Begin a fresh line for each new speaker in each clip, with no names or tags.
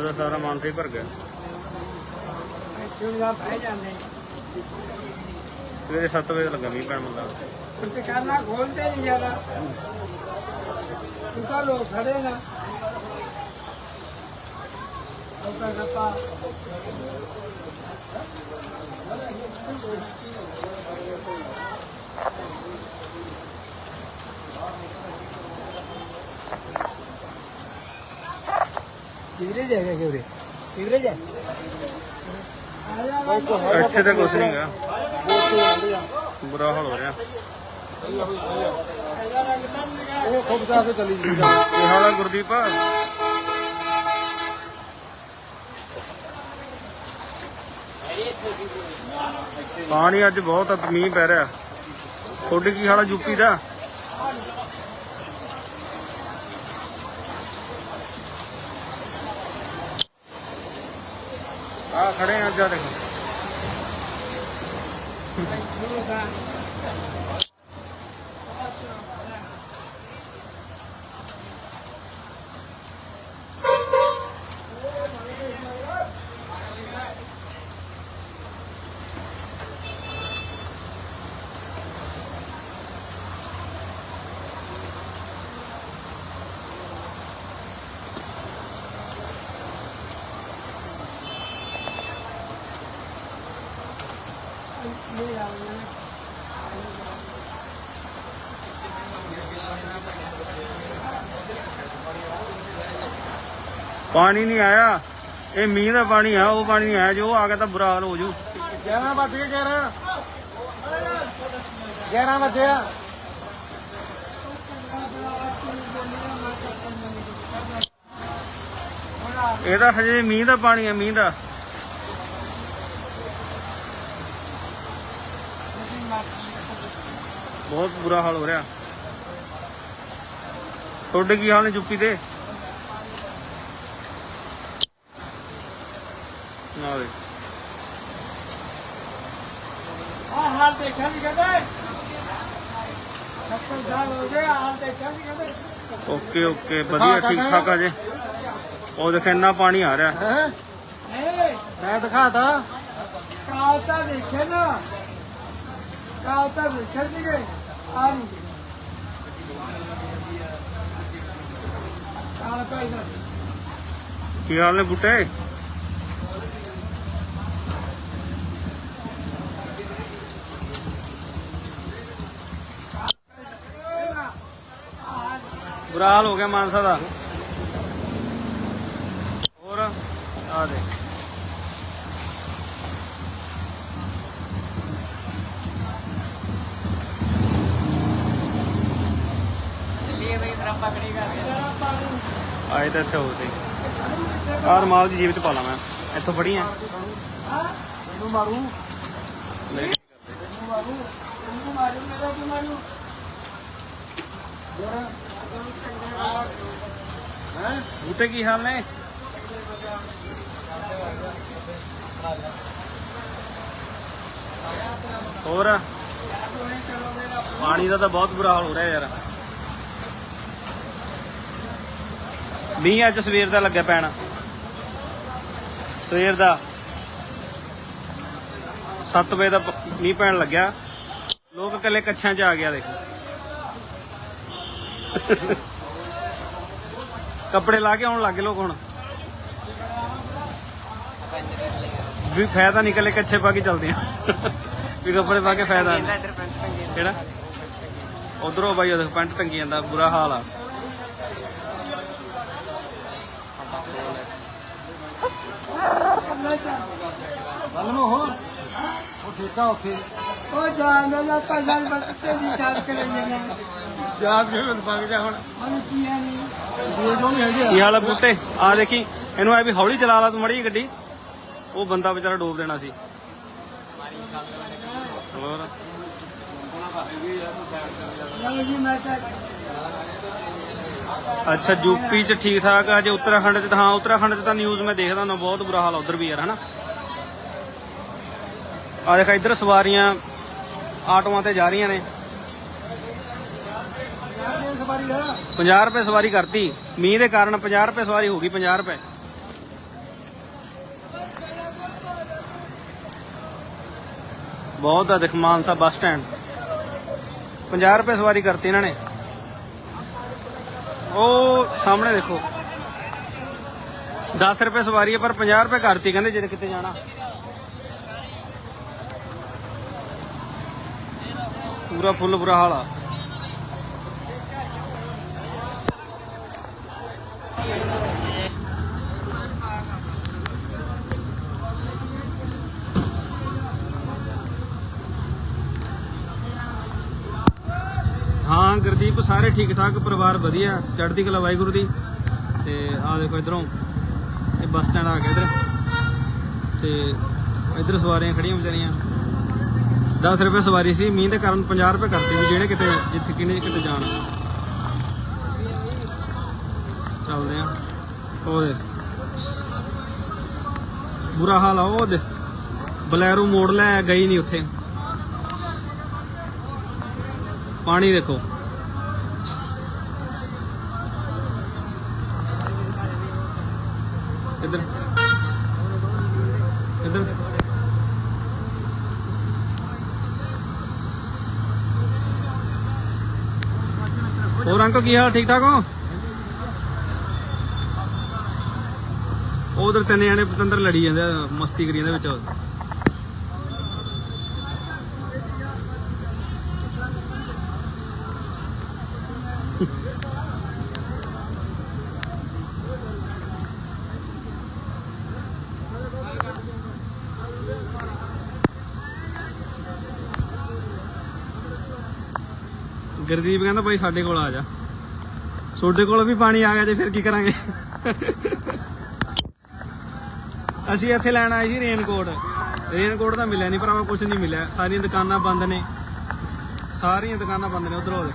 ਸਾਡਾ ਸਾਰਾ ਮਾਨਸਾ ਹੀ ਭਰ ਗਿਆ।
ਚੁੰਗਾ ਪੈ ਜਾਂਦੇ।
ਸਵੇਰੇ 7 ਵਜੇ ਲੱਗਾ ਮੀਂਹ ਪੈਣ
ਖੋਲਦੇ ਨਹੀਂ ਯਾਰ ਲੋਕ ਖੜੇ ਨਾ। ਉਹ ਸੀਵਰੇਜ ਹੈਗਾ ਕਿ ਉਰੇ ਸੀਵਰੇਜ ਹੈ? ਆ ਜਾ
ਇੱਥੇ ਤਾਂ ਕੁਝ ਨਹੀਂਗਾ ਬੁਰਾ ਹਾਲ ਹੋ ਰਿਹਾ।
ਉਹ ਖੁਦ ਜਾ ਕੇ ਚਲੀ ਜੀ
ਕੀ ਹਾਲ ਹੈ ਗੁਰਦੀਪ। ਪਾਣੀ ਅੱਜ ਬਹੁਤ ਮੀਂਹ ਪੈ ਰਿਹਾ। ਤੁਹਾਡੇ ਕੀ ਹਾਲ ਹੈ ਯੂਪੀ ਦਾ? ਆ ਖੜੇ ਆ ਅੱਜ ਆ ਦੇਖੋ ਪਾਣੀ ਨਹੀਂ ਆਇਆ। ਇਹ ਮੀਂਹ ਦਾ ਪਾਣੀ ਆ ਉਹ ਪਾਣੀ ਨਹੀਂ ਆਇਆ। ਜੋ ਆ ਗਿਆ ਤਾਂ ਬੁਰਾ ਹਾਲ ਹੋ ਜੂ।
11 ਵੱਜ ਕੇ 11 11 ਵਜੇ ਆ।
ਇਹ ਤਾਂ ਹਜੇ ਮੀਂਹ ਦਾ ਪਾਣੀ ਆ ਮੀਂਹ ਦਾ। ਬਹੁਤ ਬੁਰਾ ਹਾਲ ਹੋ ਰਿਹਾ। ਤੁਹਾਡੇ ਕੀ ਹਾਲ ਨੇ ਯੂਪੀ ਦੇ? ਨਾ ਦੇ
ਆ ਹਾਲ ਦੇਖਿਆ ਨਹੀਂ ਕਦੇ ਸੱਤਰ ਸਾਲ ਹੋ ਗਏ ਹਾਲ ਦੇਖਿਆ ਨਹੀਂ ਕਦੇ
ਓਕੇ ਓਕੇ ਵਧੀਆ ਠੀਕ ਠਾਕ ਆ ਜੇ। ਉਹ ਦੇਖ ਇੰਨਾ ਪਾਣੀ ਆ ਰਿਹਾ।
ਹੈ?
ਨਹੀਂ।
ਮੈਂ ਦਿਖਾਤਾ।
ਕਾਲ ਤਾਂ ਦੇਖੇ ਨਾ। ਕਾਲ ਤਾਂ ਦੇਖੇ ਸੀਗੇ ਆ ਨਹੀਂ। ਕਾਲ ਤਾਂ ਇਹਨਾਂ
ਕੀ ਹਾਲ ਨੇ ਬੁੱਟੇ? ਬੁਰਾ ਹਾਲ ਹੋ ਗਿਆ ਮਾਨਸਾ ਦਾ। ਹੋਰ ਆ ਦੇ ਆਏ ਤਾਂ ਇੱਥੇ ਹੋ ਸੀ ਆਹ ਰਮਾਲ ਦੀ ਜੀਬ ਚ ਪਾ ਲਾ ਮੈਂ। ਇੱਥੋਂ ਫੜੀ ਆ।
ਇਹਨੂੰ ਮਾਰੂ।
ਇਹਨੂੰ ਮਾਰੂ। ਇਹਨੂੰ ਮਾਰੂ। ਮੇਰਾ ਤੂੰ ਮਾਰੂ?
ਹੈ?
ਬੂਟੇ ਕੀ ਹਾਲ ਨੇ? ਹੋਰ? ਪਾਣੀ ਦਾ ਤਾਂ ਬਹੁਤ ਬੁਰਾ ਹਾਲ ਹੋ ਰਿਹਾ ਯਾਰ। ਮੀਂਹ ਅੱਜ ਸਵੇਰ ਦਾ ਲੱਗਿਆ ਪੈਣਾ। ਸਵੇਰ ਦਾ। 7 ਵਜੇ ਦਾ ਪ- ਮੀਂਹ ਪੈਣ ਲੱਗਿਆ। ਲੋਕ ਇਕੱਲੇ ਕੱਛਾਂ 'ਚ ਆ ਗਿਆ, ਦੇਖੋ। ਕੱਪੜੇ ਲਾ ਕੇ ਆਉਣ ਲੱਗੇ ਲੋਕ ਹੁਣ। ਵੀ ਫਾਇਦਾ ਨਿਕਲੇ ਕੱਛੇ ਪਾ ਕੇ ਚੱਲਦੇ ਆ। ਵੀ ਕੱਪੜੇ ਪਾ ਕੇ ਫਾਇਦਾ ਨਹੀਂ। ਕਿਹੜਾ? ਉਧਰੋਂ ਬਾਈ ਉਹਦੇ ਪੈਂਟ ਟੰਗੀ ਜਾਂਦਾ ਬੁਰਾ ਹਾਲ ਆ।
ਗੱਲ ਨੂੰ ਉਹ ਠੇਕਾ ਉੱਥੇ।
ਉਹ ਜਾਣ ਦਾ ਤਾਂ ਗੱਲ ਬੱਤੇ ਦੀ ਸ਼ਾਦ ਕਰੇ ਨੇ
ਯਾਦ ਕਿਵੇਂ ਮੰਗ ਜਾ ਹੁਣ।
ਮਨ
ਜੋ ਨਹੀਂ ਹੈਗੇ
ਕੀ ਹਾਲ ਆ ਬੂਟੇ ਆ ਦੇਖੀ, ਇਹਨੂੰ ਐ ਵੀ ਹੌਲੀ ਚਲਾ ਲਾ ਤੂੰ ਮੜੀ ਗੱਡੀ। ਉਹ ਬੰਦਾ ਵਿਚਾਰਾ ਡੋਬ ਦੇਣਾ ਸੀ। ਹੋਰ? ਅੱਛਾ, ਯੂਪੀ ਚ ਠੀਕ ਠਾਕ ਆ, ਜੇ ਉੱਤਰਾਖੰਡ ਚ ਤਾਂ ਹਾਂ, ਉੱਤਰਾਖੰਡ ਚ ਤਾਂ ਨਿਊਜ਼ ਮੈਂ ਦੇਖਦਾ ਹੁੰਦਾ, ਬਹੁਤ ਬੁਰਾ ਹਾਲ ਆ ਉਧਰ ਵੀ ਯਾਰ, ਹਨਾ? ਆ ਦੇਖ, ਇੱਧਰ ਸਵਾਰੀਆਂ ਆਟੋਆਂ ਤੇ ਜਾ ਰਹੀਆਂ ਨੇ।
ਸਵਾਰੀ ਦਾ
50 ਰੁਪਏ ਸਵਾਰੀ ਕਰਤੀ। ਮੀਂਹ ਦੇ ਕਾਰਨ 50 ਰੁਪਏ ਸਵਾਰੀ ਹੋ ਗਈ 50 ਰੁਪਏ। ਬਹੁਤ ਆ ਦਿਖਮਾਨ ਸਾਹਿਬ ਬੱਸ ਸਟੈਂਡ। 50 ਰੁਪਏ ਸਵਾਰੀ ਕਰਤੀ ਇਹਨਾਂ ਨੇ। ਉਹ ਸਾਹਮਣੇ ਦੇਖੋ। 10 ਰੁਪਏ ਸਵਾਰੀ ਹੈ ਪਰ 50 ਰੁਪਏ ਕਰਤੀ, ਕਹਿੰਦੇ ਜੇ ਕਿਤੇ ਜਾਣਾ। ਪੂਰਾ ਫੁੱਲ ਬੁਰਾ ਹਾਲ ਆ। ਹਾਂ ਗੁਰਦੀਪ, ਸਾਰੇ ਠੀਕ ਠਾਕ ਪਰਿਵਾਰ ਵਧੀਆ, ਚੜ੍ਹਦੀ ਕਲਾ ਵਾਹਿਗੁਰੂ ਦੀ। ਤੇ ਆ ਦੇਖੋ ਇਧਰੋਂ, ਇਹ ਬੱਸ ਸਟੈਂਡ ਆ ਗਿਆ ਇਧਰ। ਤੇ ਇਧਰ ਸਵਾਰੀਆਂ ਖੜੀਆਂ ਵਿਚਾਰੀਆਂ 10 ਰੁਪਏ ਸਵਾਰੀ ਸੀ, ਮੀਂਹ ਦੇ ਕਾਰਨ 50 ਰੁਪਏ ਕਰਤੇ ਵੀ, ਜਿਹੜੇ ਕਿਤੇ, ਜਿੱਥੇ ਕਿਨੇ ਕਿਤੇ ਜਾਣ। ਚੱਲਦੇ ਆ। ਉਹ ਦੇ ਬੁਰਾ ਹਾਲ ਆ, ਉਹ ਦੇ ਬਲੈਰੋ ਮੋੜ ਲੈ, ਗਈ ਨਹੀਂ ਉੱਥੇ। ਪਾਣੀ ਦੇਖੋ। ਇੱਧਰ। ਇੱਧਰ। ਹੋਰ ਅੰਕਲ, ਕੀ ਹਾਲ? ਠੀਕ ਠਾਕ ਹੋ? ਉਧਰ ਤਿੰਨ ਜਣੇ ਪਤੰਦਰ ਲੜੀ ਜਾਂਦੇ ਆ, ਮਸਤੀ ਕਰੀ ਜਾਂਦੇ ਵਿੱਚ। ਗੁਰਦੀਪ ਕਹਿੰਦਾ ਭਾਈ ਸਾਡੇ ਕੋਲ ਆ ਜਾ। ਤੁਹਾਡੇ ਕੋਲ ਵੀ ਪਾਣੀ ਆ ਗਿਆ ਤੇ ਫਿਰ ਕੀ ਕਰਾਂਗੇ? ਅਸੀਂ ਇੱਥੇ ਲੈਣ ਆਏ ਸੀ ਰੇਨਕੋਟ। ਰੇਨਕੋਟ ਤਾਂ ਮਿਲਿਆ ਨਹੀਂ, ਭਰਾਵਾ ਕੁਝ ਨਹੀਂ ਮਿਲਿਆ। ਸਾਰੀਆਂ ਦੁਕਾਨਾਂ ਬੰਦ ਨੇ। ਸਾਰੀਆਂ ਦੁਕਾਨਾਂ ਬੰਦ ਨੇ ਉਧਰ ਹੋਲੇ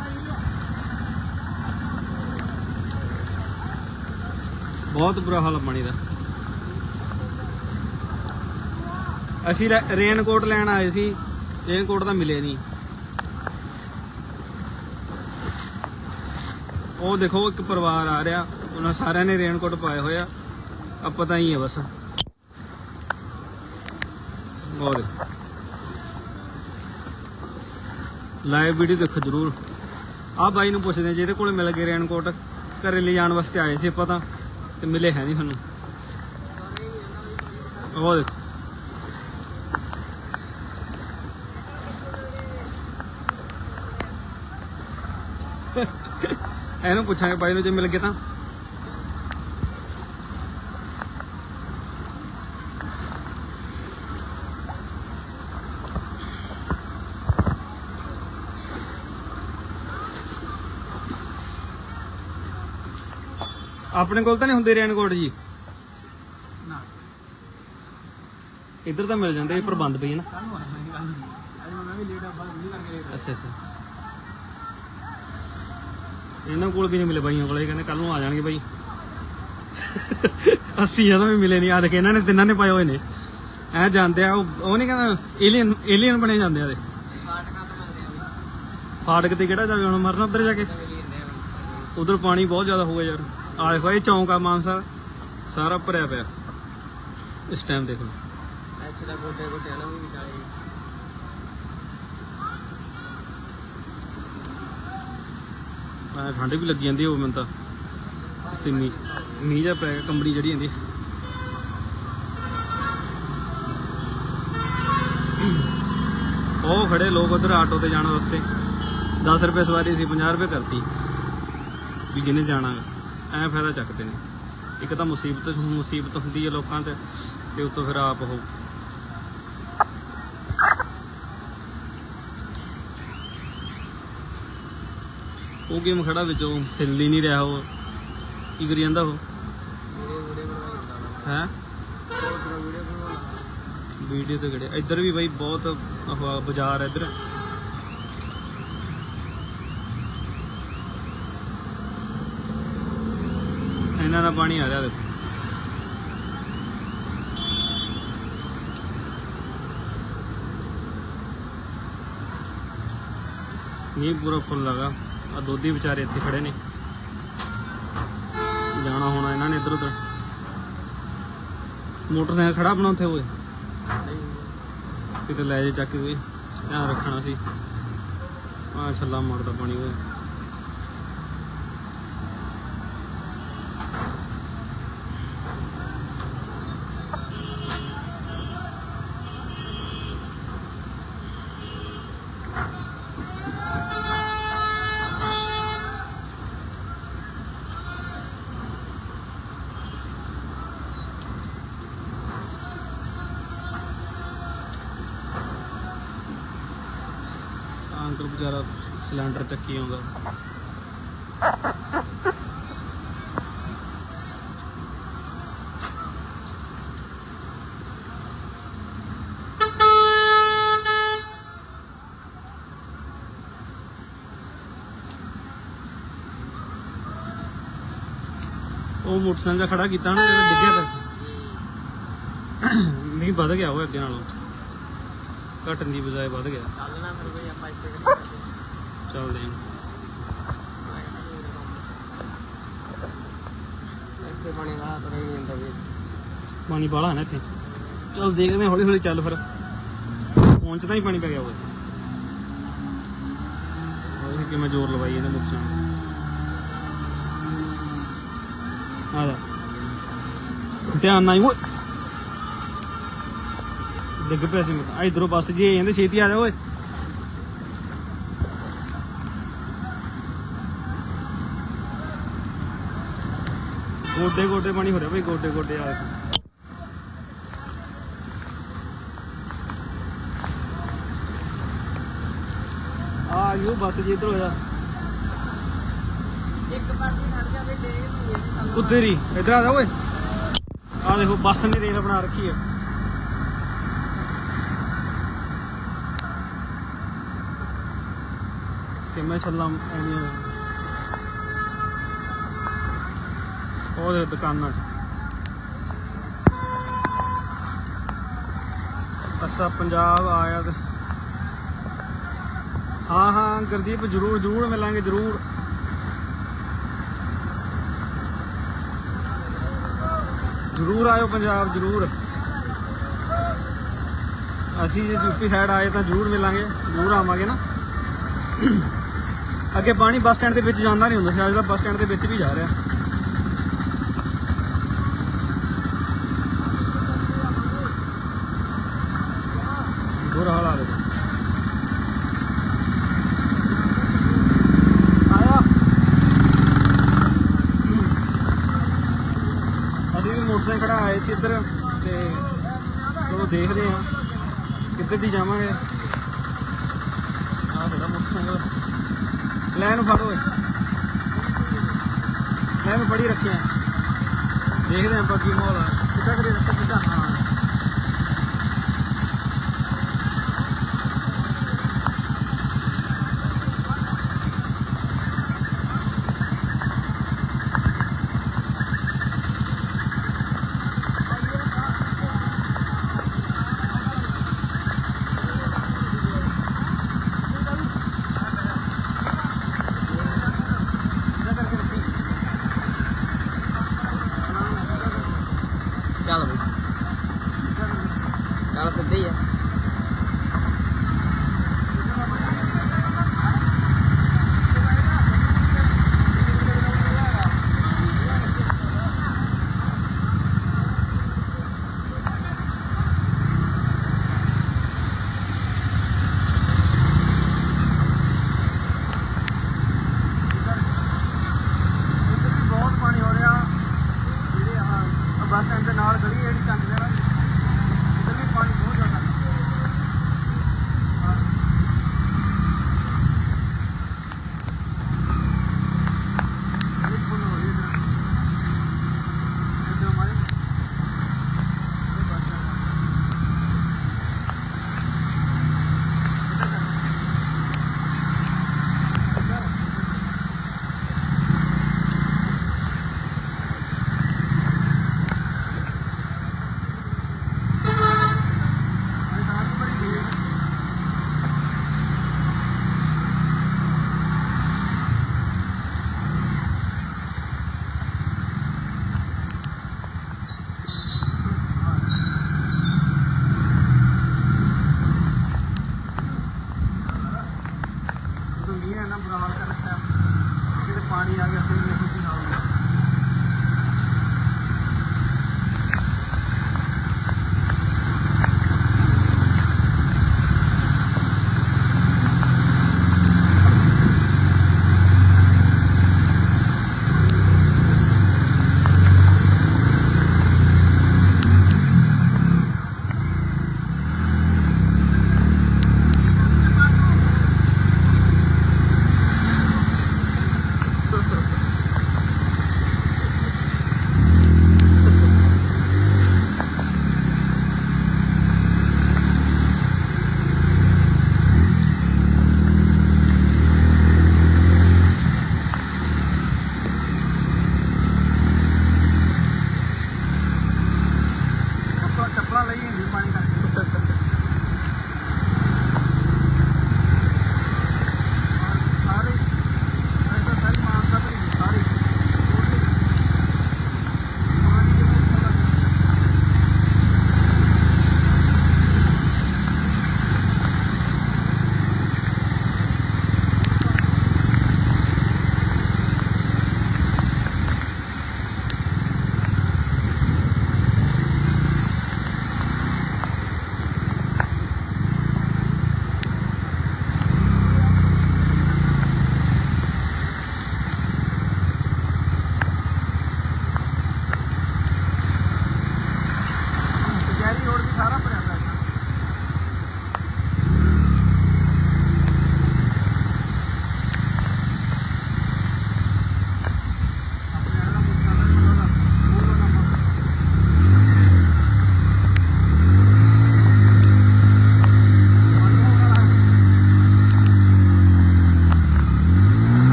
ਬਹੁਤ ਬੁਰਾ ਹਾਲ ਆ ਪਾਣੀ ਦਾ। ਅਸੀਂ ਲੈ- ਰੇਨਕੋਟ ਲੈਣ ਆਏ ਸੀ। ਰੇਨਕੋਟ ਤਾਂ ਮਿਲੇ ਨਹੀਂ। ਉਹ ਦੇਖੋ, ਇੱਕ ਪਰਿਵਾਰ ਆ ਰਿਹਾ। ਉਹਨਾਂ ਸਾਰਿਆਂ ਨੇ ਰੇਨਕੋਟ ਪਾਏ ਹੋਇਆ ਆ। ਆ ਪਤਾ ਹੀ ਹੈ ਬਸ। ਬਹੁਤ ਲਾਈਵ ਵੀਡੀਓ ਦੇਖੋ ਜਰੂਰ। ਆ ਬਾਈ ਨੂੰ ਪੁੱਛਦੇ ਜਿਹਦੇ ਕੋਲੇ ਮਿਲ ਗਏ ਰੇਨਕੋਟ ਘਰੇ ਲੈ ਜਾਣ ਵਾਸਤੇ ਆਏ ਸੀ ਆਪਾਂ ਤਾਂ, ਤੇ ਮਿਲੇ ਹੈ ਨਹੀਂ ਸਾਨੂੰ। ਉਹ ਦੇਖੋ। ਇਹਨੂੰ ਪੁੱਛਾਂਗੇ ਬਾਈ ਨੂੰ ਜੇ ਮਿਲ ਗਏ ਤਾਂ। ਆਪਣੇ ਕੋਲ ਤਾਂ ਨਹੀਂ ਹੁੰਦੇ ਰੇਨਕੋਟ ਜੀ।
ਨਾ।
ਇੱਧਰ ਤਾਂ ਮਿਲ ਜਾਂਦੇ ਇਹ ਪ੍ਰਬੰਧ ਪਈ ਹੈ ਨਾ।
ਅੱਜ ਮੈਂ ਵੀ ਲੇਟ ਆ ਕਰਕੇ late
ਅੱਛਾ ਅੱਛਾ। ਇਹਨਾਂ ਕੋਲ ਵੀ ਨਹੀਂ ਮਿਲੇ ਬਾਈਆਂ ਕੋਲ ਇਹ ਕਹਿੰਦੇ ਕੱਲ ਨੂੰ ਆ ਜਾਣਗੇ ਬਾਈ। 80 ਜਦੋਂ ਵੀ ਮਿਲੇ ਨਹੀਂ ਆ ਦੇਖ ਇਹਨਾਂ ਨੇ ਤਿੰਨਾਂ ਨੇ ਪਾਏ ਹੋਏ ਨੇ। ਐ ਜਾਂਦੇ ਆ ਉਹ ਉਹ ਨਹੀਂ ਕਹਿੰਦਾ ਏਲੀਅਨ ਏਲੀਅਨ ਬਣੇ ਜਾਂਦੇ ਆ ਦੇ
ਫਾਟਕਾਂ ਤੋਂ ਮਿਲਦੇ ਆ
ਫਾਟਕ ਤੇ ਕਿਹੜਾ ਜਾਵੇ ਹੁਣ ਮਰਨਾ ਉੱਧਰ ਜਾ ਕੇ। ਉਧਰ ਪਾਣੀ ਬਹੁਤ ਜ਼ਿਆਦਾ ਹੋ ਗਿਆ ਯਾਰ। ਆ ਦੇਖੋ ਇਹ ਚੌਂਕ ਆ ਮਾਨਸਾ। ਸਾਰਾ ਭਰਿਆ ਪਿਆ। ਇਸ ਟਾਈਮ ਦੇਖ ਲਓ।
ਇੱਥੇ ਦਾ ਗੋਡੇ ਗੋਡੇ ਵਾਲਾ ਵੀ ਵਿਚਾਲੇ
ਆ ਠੰਡ ਵੀ ਲੱਗੀ ਜਾਂਦੀ ਹੋਵੇ ਮੈਨੂੰ ਤਾਂ। ਤੇ ਮੀਂਹ ਮੀਂਹ ਜਿਹਾ ਪੈ ਗਿਆ ਕੰਬੜੀ ਜਿਹੜੀ ਜਾਂਦੀ। ਉਹ ਖੜੇ ਲੋਕ ਉਧਰ ਆਟੋ ਤੇ ਜਾਣ ਵਾਸਤੇ। 10 ਰੁਪਏ ਸਵਾਰੀ ਸੀ 50 ਰੁਪਏ ਕਰਤੀ। ਵੀ ਜਿਹਨੇ ਜਾਣਾ ਐ ਫਾਇਦਾ ਚੱਕਦੇ ਨੇ। ਇੱਕ ਤਾਂ ਮੁਸੀਬਤ ਮੁਸੀਬਤ ਹੁੰਦੀ ਹੈ ਲੋਕਾਂ ਤੇ ਤੇ ਉੱਤੋਂ ਫਿਰ ਆਪ ਉਹ ਉਹ ਗੇਮ ਖੜਾ ਵਿੱਚੋਂ ਹਿੱਲ ਹੀ ਨਹੀਂ ਰਿਹਾ ਉਹ। ਕੀ ਕਰੀ ਜਾਂਦਾ ਉਹ? ਹੈ?
ਵੀਡੀਓ
ਤੇ ਕਿਹੜੇ? ਇੱਧਰ ਵੀ ਬਾਈ ਬਹੁਤ ਬਾਜ਼ਾਰ ਹੈ ਇੱਧਰ। ਇਹਨਾਂ ਦਾ ਪਾਣੀ ਆ ਰਿਹਾ ਦੇਖੋ। ਇਹ ਪੂਰਾ ਫੁੱਲ ਲਗਾ ਆ ਦੋਦੀ ਵਿਚਾਰੇ ਇੱਥੇ ਖੜੇ ਨੇ। ਜਾਣਾ ਹੋਣਾ ਇਹਨਾਂ ਨੇ ਇੱਧਰ ਉੱਧਰ ਮੋਟਰਸਾਈਕਲ ਖੜਾ ਬਣਾ ਉੱਥੇ ਹੋਏ ਕਿਤੇ ਲੈ ਜੇ ਚੱਕ ਕੇ। ਕੋਈ ਧਿਆਨ ਰੱਖਣਾ ਸੀ। ਆ ਛੱਲਾ ਮਾਰਦਾ ਪਾਣੀ ਓਏ ਆਹ ਅੰਕਲ ਵਿਚਾਰਾ ਸਿਲੰਡਰ ਚੱਕੀ ਆਉਂਦਾ। ਉਹ ਮੋਟਰਸਾਈਕਲ ਖੜਾ ਕੀਤਾ ਨਾ ਡਿੱਗਿਆ ਫਿਰ ਮੀਂਹ ਵੱਧ ਗਿਆ ਉਹ ਅੱਗੇ ਨਾਲੋਂ। ਘਟਣ ਦੀ ਬਜਾਏ ਵੱਧ ਗਿਆ।
ਚੱਲਣਾ ਫਿਰ ਬਈ ਆਪਾਂ ਇੱਥੇ
ਚੱਲਦੇ ਹਾਂ।
ਇੱਥੇ ਪਾਣੀ ਵਾਲਾ ਤੁਰ ਹੀ ਜਾਂਦਾ ਵੀ
ਪਾਣੀ ਬਾਹਲਾ ਹੈ ਨਾ ਇੱਥੇ। ਚੱਲ ਦੇਖਦੇ ਹਾਂ ਹੌਲੀ ਹੌਲੀ ਚੱਲ ਫਿਰ। ਪਹੁੰਚਦਾ ਹੀ ਪਾਣੀ ਪੈ ਗਿਆ ਉਹ ਉਹ ਕਿਵੇਂ ਜ਼ੋਰ ਲਵਾਈ ਇਹਨੇ ਮੋਟਰਸਾਈਕਲ ਆ ਜਾ ਧਿਆਨ ਨਾਲ ਹੀ ਓਏ। ਡਿੱਗ ਪਿਆ ਸੀ ਮੈਂ। ਤਾਂ। ਆ ਇਧਰੋਂ ਬੱਸ ਜੀ ਜਾਂਦੇ ਛੇਤੀ ਆ ਜਾ ਓਏ। ਗੋਡੇ ਗੋਡੇ ਪਾਣੀ ਹੋ ਰਿਹਾ ਬਈ ਗੋਡੇ ਗੋਡੇ ਆ ਆ ਯੂ ਬੱਸ ਜੀ ਇਧਰ ਹੋ ਜਾ।
ਇੱਕ ਪਾਸੇ ਖੜ ਜਾ ਵੀ ਡੇਗ ਦੀ
ਉੱਧਰ ਹੀ। ਇਧਰ ਆ ਜਾ ਓਏ। ਆ ਦੇਖੋ ਬੱਸ ਨੇ ਰੇਲ ਬਣਾ ਰੱਖੀ ਹੈ। ਤੇ ਮੈਂ ਚੱਲਾਂ ਐਵੇਂ ਉਹਦੇ ਦੁਕਾਨਾਂ 'ਚ ਅੱਛਾ ਪੰਜਾਬ ਆਇਆ ਤੇ ਹਾਂ ਹਾਂ ਗੁਰਦੀਪ ਜਰੂਰ ਜਰੂਰ ਮਿਲਾਂਗੇ ਜਰੂਰ ਜਰੂਰ ਆਇਓ ਪੰਜਾਬ ਜਰੂਰ ਅਸੀਂ ਜੇ ਯੂਪੀ ਸਾਈਡ ਆਏ ਤਾਂ ਜਰੂਰ ਮਿਲਾਂਗੇ ਜਰੂਰ ਆਵਾਂਗੇ ਨਾ ਅੱਗੇ ਪਾਣੀ ਬੱਸ ਸਟੈਂਡ ਦੇ ਵਿੱਚ ਜਾਂਦਾ ਨਹੀਂ ਹੁੰਦਾ ਸੀ, ਅੱਜ ਤਾਂ ਬੱਸ ਸਟੈਂਡ ਦੇ ਵਿੱਚ ਵੀ ਜਾ ਰਿਹਾ। ਬੁਰਾ ਹਾਲ ਆ ਰਿਹਾ। ਆਇਆ। ਅਸੀਂ ਵੀ ਮੋਟਰਸਾਈਕਲ ਖੜਾ ਆਏ ਸੀ ਇੱਧਰ ਤੇ ਚਲੋ ਦੇਖਦੇ ਹਾਂ ਕਿੱਧਰ ਦੀ ਜਾਵਾਂਗੇ।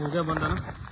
ਹੋ